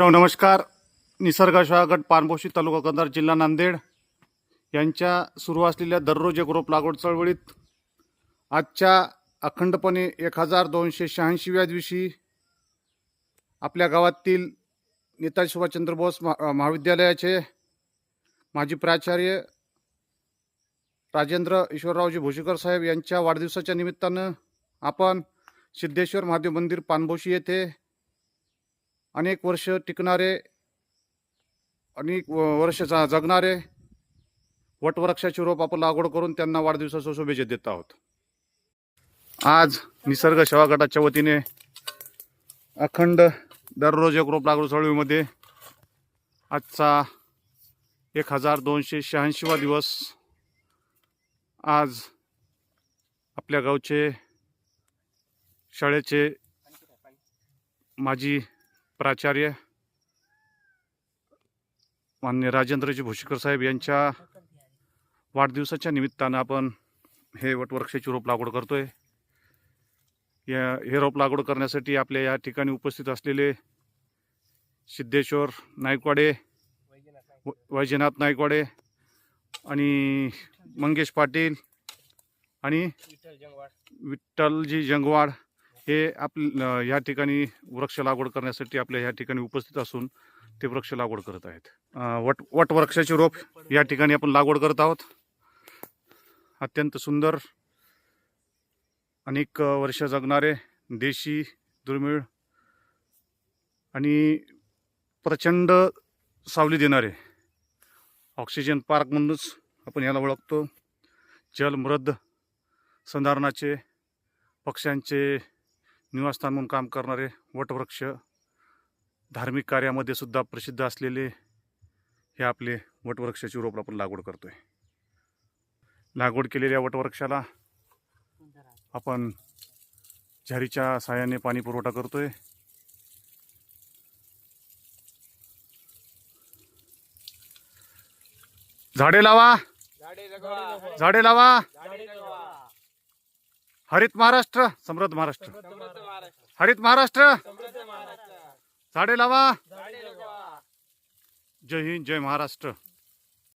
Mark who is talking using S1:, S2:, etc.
S1: नमस्कार. निसर्ग शहागड पानभोशी तालुका कंधार जिल्हा नांदेड यांच्या सुरू असलेल्या दररोज एक रोप लागवड चळवळीत आजच्या अखंडपणे एक हजार दोनशे शहाऐंशीव्या दिवशी आपल्या गावातील नेताजी सुभाषचंद्र बोस महा महाविद्यालयाचे माजी प्राचार्य राजेंद्र ईश्वररावजी भोशीकर साहेब यांच्या वाढदिवसाच्या निमित्तानं आपण सिद्धेश्वर महादेव मंदिर पानभोशी येथे अनेक वर्ष टिकणारे अनेक व- वर्ष जा- जगणारे वटवृक्षाची रोप आपण लागवड करून त्यांना वाढदिवसाच्या शुभेच्छा देत आहोत. आज निसर्ग सेवा गटाच्या वतीने अखंड दररोज एक रोप लागवड चळवळीमध्ये आजचा एक हजार दोनशे शहाऐंशीवा दिवस आज आपल्या गावचे शाळेचे माझी प्राचार्य मान्य राजेंद्रजी भोशीकर साहेब यांच्या वाढदिवसाच्या निमित्तानं आपण हे वटवृक्षाची रोप लागवड करतोय. या हे रोप लागवड करण्यासाठी आपल्या या ठिकाणी उपस्थित असलेले सिद्धेश्वर नायकवाडे वैजनाथ नायकवाडे आणि मंगेश पाटील आणि विठ्ठलजी जंगवाड हे आप या ठिकाणी वृक्ष लागवड करण्यासाठी आपल्या या ठिकाणी उपस्थित असून ते वृक्ष लागवड करत आहेत. वट वटवृक्षाचे रोप या ठिकाणी आपण लागवड करत आहोत. अत्यंत सुंदर अनेक वर्ष जगणारे देशी दुर्मिळ आणि प्रचंड सावली देणारे ऑक्सिजन पार्क म्हणूनच आपण याला ओळखतो. जल मृद संधारणाचे पक्ष्यांचे निवासस्थान म्हणून काम करणारे वटवृक्ष धार्मिक कार्यामध्ये सुद्धा प्रसिद्ध असलेले हे आपले वटवृक्षाची रोप आपण लागवड करतोय. लागवड केलेल्या वटवृक्षाला आपण झरीच्या साहाय्याने पाणी पुरवठा करतोय. झाडे लावा. झाडे लावा. हरित महाराष्ट्र समृद्ध महाराष्ट्र. हरित महाराष्ट्र. झाडे लावा. जय हिंद जय महाराष्ट्र.